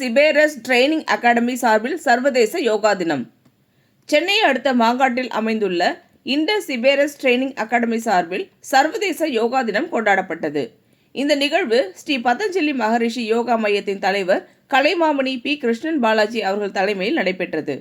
சிபேரஸ் training academy சார்பில் சர்வதேச யோகா தினம். சென்னையை அடுத்த மாங்காட்டில் அமைந்துள்ள இண்டஸ் சிபேரஸ் ட்ரைனிங் அகாடமி சார்பில் சர்வதேச யோகா தினம் கொண்டாடப்பட்டது. இந்த நிகழ்வு ஸ்ரீ பதஞ்சலி மகரிஷி யோகா மையத்தின் தலைவர் கலைமாமணி பி. கிருஷ்ணன் பாலாஜி அவர்கள் தலைமையில் நடைபெற்றது.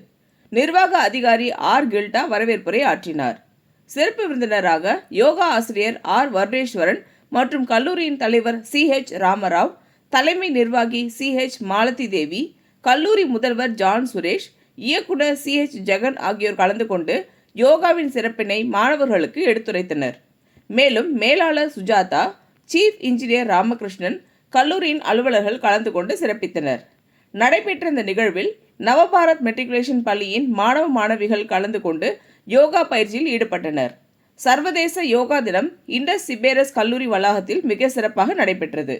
நிர்வாக அதிகாரி ஆர். கில்டா வரவேற்புரை ஆற்றினார். சிறப்பு விருந்தினராக யோகா ஆசிரியர் ஆர். வர்ணேஸ்வரன் மற்றும் கல்லூரியின் தலைவர் சி. ஹெச் ராமராவ் தலைமை நிர்வாகி சி ஹெச் மாலதி தேவி கல்லூரி முதல்வர் ஜான் சுரேஷ் இயக்குனர் சி ஹெச் ஜெகன் ஆகியோர் கலந்து கொண்டு யோகாவின் சிறப்பினை மாணவர்களுக்கு எடுத்துரைத்தனர். மேலும் மேலாளர் சுஜாதா சீஃப் இன்ஜினியர் ராமகிருஷ்ணன் கல்லூரியின் அலுவலர்கள் கலந்து கொண்டு சிறப்பித்தனர். நடைபெற்ற இந்த நிகழ்வில் நவபாரத் மெட்ரிகுலேஷன் பள்ளியின் மாணவ மாணவிகள் கலந்து கொண்டு யோகா பயிற்சியில் ஈடுபட்டனர். சர்வதேச யோகா தினம் இண்டஸ் சிபேரஸ் கல்லூரி வளாகத்தில் மிக சிறப்பாக நடைபெற்றது.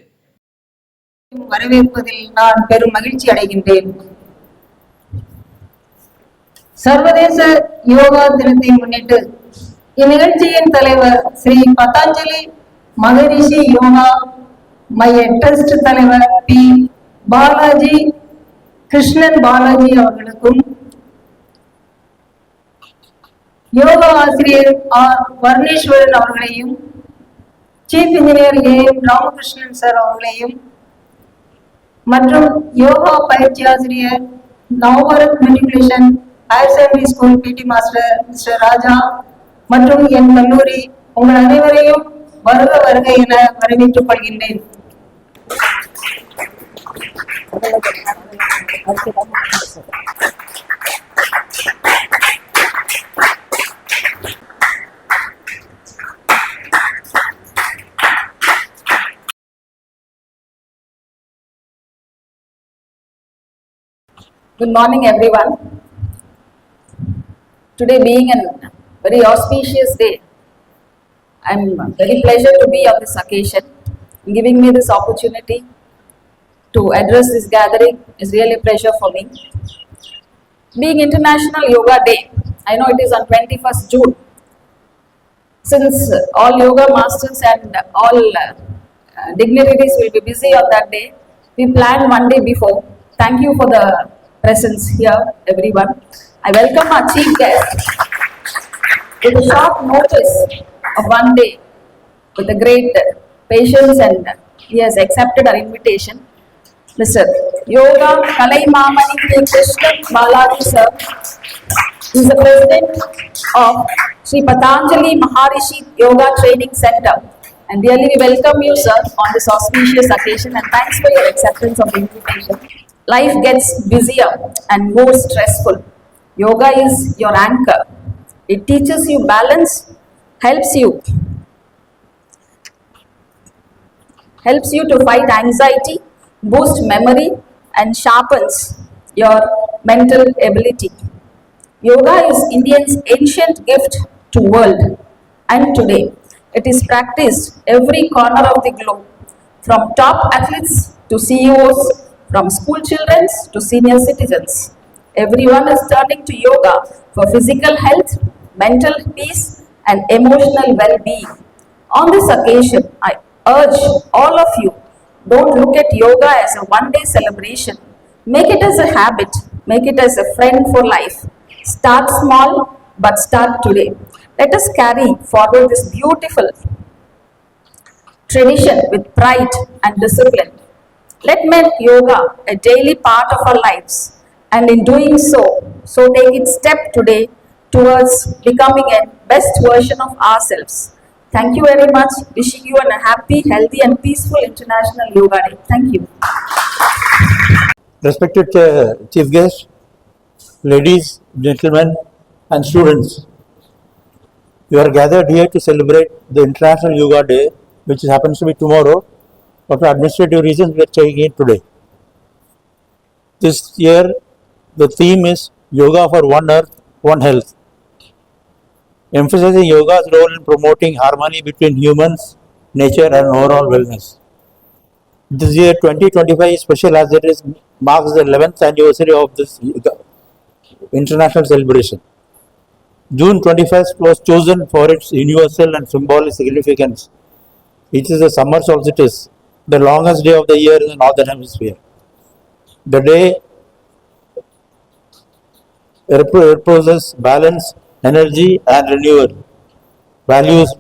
வரவேற்பதில் நான் பெரும் மகிழ்ச்சி அடைகின்றேன். சர்வதேச யோகா தினத்தை முன்னிட்டு இந்நிகழ்ச்சியின் தலைவர் ஸ்ரீ பதாஞ்சலி மகரிஷி யோகா மைய ட்ரஸ்ட் தலைவர் பி பாலாஜி கிருஷ்ணன் பாலாஜி அவர்களுக்கும் யோகா ஆசிரியர் ஆர் வர்ணேஸ்வரன் அவர்களையும் chief engineer A Ramakrishnan sir அவர்களையும் மற்றும் யோகா பயிற்சி ஆசிரியர் Navabharat matriculation higher secondary school PT master mister Raja மற்றும் என் கல்லூரி உங்கள் அனைவரையும் வருக வருக என வரவேற்றுக் கொள்கின்றேன். Good morning, everyone. Today being a very auspicious day, I'm very pleasure to be on this occasion. Giving me this opportunity to address this gathering is really a pleasure for me. Being International Yoga Day, I know it is on 21st June. Since all yoga masters and all uh, dignitaries will be busy on that day, we planned one day before. Thank you for the presence here, everyone. I welcome our chief guest with a short notice of one day with a great patience and he has accepted our invitation. Mr. Yoga Kalaimamani. Krishnan Balaji sir is the president of Sri Patanjali Maharishi Yoga Training Center. And really we welcome you sir on this auspicious occasion and thanks for your acceptance of the invitation. Life gets busier and more stressful. Yoga is your anchor. It teaches you balance, helps you helps you to fight anxiety, boost memory, and sharpens your mental ability. Yoga is Indians' ancient gift to world, and today it is practiced every corner of the globe, from top athletes to CEOs, from school children to senior citizens. Everyone is turning to yoga for physical health, mental peace, and emotional well-being. On this occasion, I urge all of you don't look at yoga as a one day celebration. Make it as a habit, make it as a friend for life. Start small, but start today. Let us carry forward this beautiful tradition with pride and discipline. Let make yoga a daily part of our lives, and in doing so, so take its step today towards becoming a best version of ourselves. Thank you very much. Wishing you a happy, healthy, and peaceful International Yoga Day. Thank you. Respected uh, Chief Guest, ladies, gentlemen, and students, you are gathered here to celebrate the International Yoga Day, which happens to be tomorrow, but for administrative reasons we are taking it today. This year, the theme is Yoga for One Earth, One Health. Emphasizing yoga's role in promoting harmony between humans, nature, and overall wellness. This year 2025 is special as it is marks the 11th anniversary of this international celebration. June 21st was chosen for its universal and symbolic significance. It is the summer solstice, the longest day of the year in the northern hemisphere. The day rep- reposes balance, energy, and renewal. Values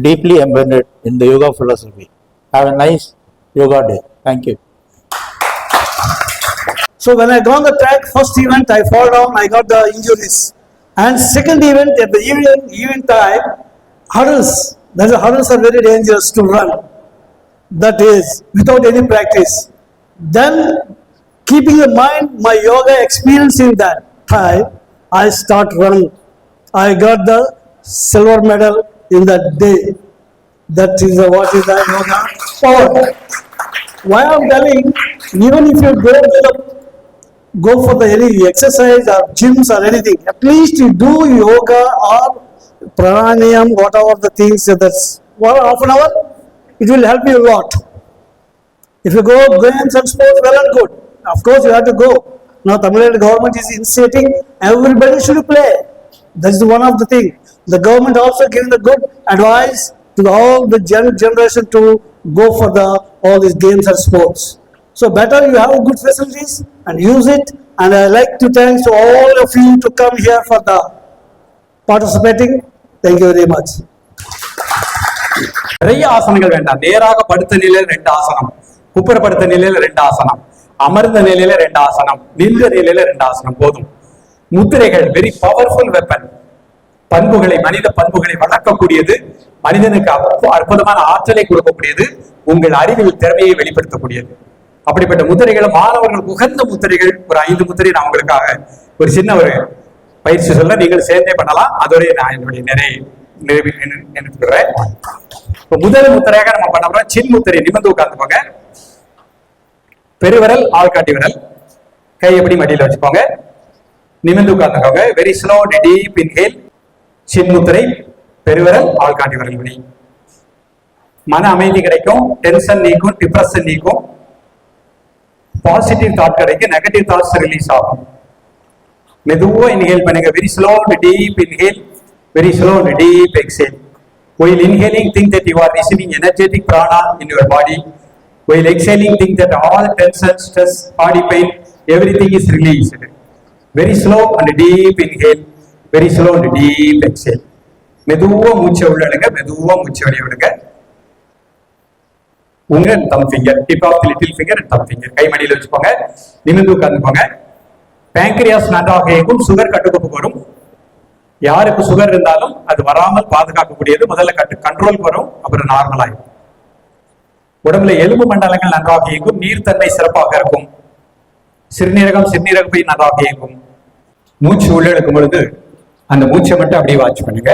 deeply embedded in the yoga philosophy. Have a nice yoga day. Thank you. So when I got the track, first event I fall down, I got the injuries. And second event at the evening, evening time, hurdles. The hurdles are very dangerous to run. That is without any practice. Then keeping in mind my yoga experience in that time, I start running. I got the silver medal in that day. That is the, what is the yoga power. Why I'm telling, even if you go to the go for the any exercise or gyms or anything, at least you do yoga or pranayam, whatever the things that's one half an hour, it will help you a lot. If you go games and sports, well and good. Of course, you have to go. Now, Tamil Nadu government is initiating everybody should play. That's one of the thing. The government also giving the good advice to all the gen- generation to go for the all these games and sports. So better you have good facilities and use it. And I like to thank all of you to come here for the participating. Thank you very much நிறைய ஆசனங்கள் வேண்டாம். நேராக படுத்த நிலையில ரெண்டு ஆசனம். குப்புற படுத்த நிலையில ரெண்டு ஆசனம். அமர்ந்த நிலையில ரெண்டு ஆசனம். நின்ற நிலையில ரெண்டு ஆசனம். போதும். முத்திரைகள் வெரி பவர்ஃபுல் வெப்பன் பண்புகளை மனித பண்புகளை வளர்க்கக்கூடியது. மனிதனுக்கு அற்புதமான ஆற்றலை கொடுக்கக்கூடியது. உங்கள் அறிவில் திறமையை வெளிப்படுத்தக்கூடியது. அப்படிப்பட்ட முத்திரைகள் மாணவர்கள் உகந்த முத்திரைகள். ஒரு ஐந்து முத்திரை நான் உங்களுக்காக. ஒரு சின்ன ஒரு பயிற்சி சொல்ல நீங்கள் சேர்ந்தே பண்ணலாம். அதோடய நான் என்னுடைய நிறைய நிறைவு நினைக்கிறேன் இப்ப முதல் முத்திரையாக நம்ம பண்ண போறோம். சின் முத்திரை நிமிர்ந்து உட்கார்ந்துக்கோங்க பெருவிரல் ஆள்காட்டி விரல். கை எப்படி மடியில வச்சுக்கோங்க. நிமிர்ந்து உட்கார்ந்துக்கோங்க வெரி ஸ்லோ டீப் இன்ஹேல் சின் முத்திரை பெருவிரல் ஆள்காட்டி விரல் மணி மன அமைதி கிடைக்கும். டென்ஷன் நீக்கும். டிப்ரெஷன் நீக்கும். பாசிட்டிவ் தாட் கிடைக்கும். நெகட்டிவ் தாட்ஸ் ரிலீஸ் ஆகும். மெதுவா இன்ஹேல் பண்ணுங்க very slow deep inhale very slow deep exhale while inhaling think that you are receiving energetic prana in your body while exhaling think that all tension stress body pain everything is release very slow and deep inhale very slow and deep exhale மெதுவாக மூச்சை உள்ள விடுங்க மெதுவா மூச்சை வெளியே விடுங்க உங்க thumb finger tip of little finger and thumb finger கைமடியில் வச்சுக்கோங்க நிமிர்ந்து உட்காந்துக்கோங்க பேங்க்ரியாஸ் நன்றாக இயக்கும் சுகர் கட்டுக்கோப்புக்கு வரும் யாருக்கு சுகர் இருந்தாலும் அது வராமல் பாதுகாக்கக்கூடியது. முதல்ல கட்டு கண்ட்ரோல் வரும் அப்புறம் நார்மலாகும் உடம்புல எலும்பு மண்டலங்கள் நன்றாக இயங்கும் நீர்த்தன்மை சிறப்பாக இருக்கும். சிறுநீரகம் சிறுநீரகம் நன்றாக இயங்கும் மூச்சு உள்ள எடுக்கும் பொழுது அந்த மூச்சை மட்டும் அப்படியே வாட்ச் பண்ணுங்க.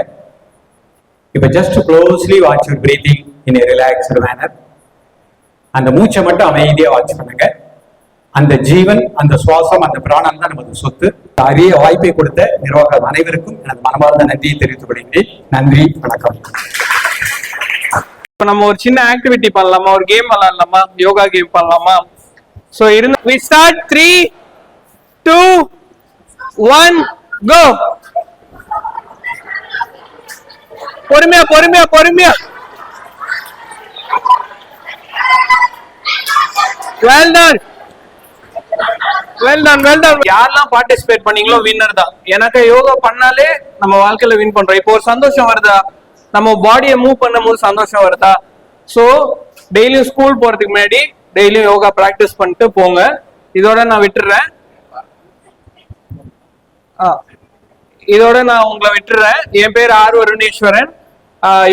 இப்ப just closely watch your breathing in relaxed manner அந்த மூச்சை மட்டும் அமைதியா வாட்ச் பண்ணுங்க. அந்த ஜீவன் அந்த சுவாசம் அந்த பிராணம் தான் நமது சொத்து. அரிய வாய்ப்பை கொடுத்த நிர்வாகம் அனைவருக்கும் எனது மனமார்ந்த நன்றியை தெரிவித்துக் கொள்கிறேன். நன்றி வணக்கம். இப்ப நம்ம ஒரு சின்ன ஆக்டிவிட்டி பண்ணலாமா? ஒரு கேம் விளாடலாமா யோகா கேம் பண்ணலாமா? சோ இருந்த we start three two one go பொறுமையா பொறுமையா பொறுமையா. Well done well done well done யாரெல்லாம் பார்ட்டிசிபேட் பண்ணீங்களோ வின்னர் தான். எனக்கு யோகா பண்ணாலே நம்ம வாழ்க்கையில வின் பண்றோம். இப்போ ஒரு சந்தோஷம் வருதா? நம்ம பாடியை மூவ் பண்ணும்போது சந்தோஷம் வருதா? ஸோ டெய்லியும் ஸ்கூல் போறதுக்கு முன்னாடி டெய்லியும் யோகா ப்ராக்டிஸ் பண்ணிட்டு போங்க. இதோட நான் விட்டுறேன். ஆ. இதோட நான் உங்களை விட்டுறேன். என் பேர் ஆர் வருணேஸ்வரன்.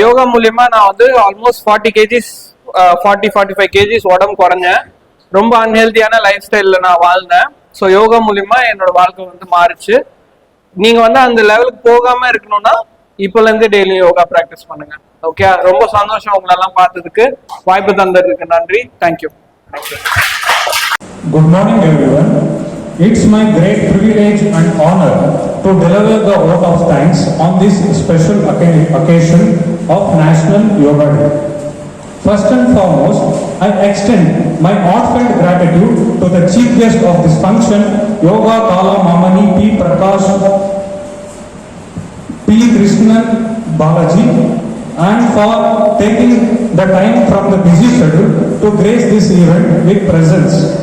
யோகா மூலியமா நான் வந்து almost forty kgs forty forty five kgs உடம்பு குறைஞ்சேன். ரொம்ப அன்ஹெல்தியான லைஃப் ஸ்டைலில் நான் வாழ்ந்தேன். ஸோ யோகா மூலியமா என்னோட வாழ்க்கை வந்து மாறுச்சு. நீங்க வந்து அந்த லெவலுக்கு போகாம இருக்கணும்னா இப்போல இருந்து டெய்லி யோகா ப்ராக்டிஸ் பண்ணுங்க. ஓகே ரொம்ப சந்தோஷம் உங்களெல்லாம் பார்த்ததுக்கு. வாய்ப்பு தந்ததுக்கு நன்றி. Thank you thank you Good morning, everyone. It's my great privilege and honor to deliver the vote of thanks on this special occa- occasion of National Yoga Day. First and foremost, I extend my heartfelt gratitude to the chief guest of this function, Yoga Kala Mamani P. Prakash P. Krishnan Balaji, and for taking the time from the busy schedule to grace this event with presence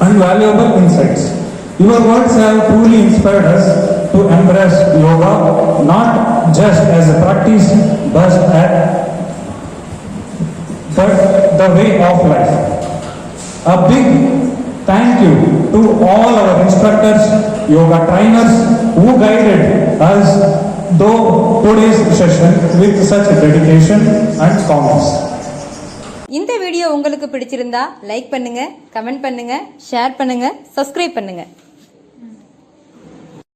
and valuable insights. Your words have truly inspired us to embrace yoga not just as a practice but as the way of life. A big thank you to all our instructors, yoga trainers who guided us through today's session with such dedication and calmness. இந்த video உங்களுக்கு பிடிச்சிருந்தா like பண்ணுங்க comment பண்ணுங்க share பண்ணுங்க subscribe பண்ணுங்க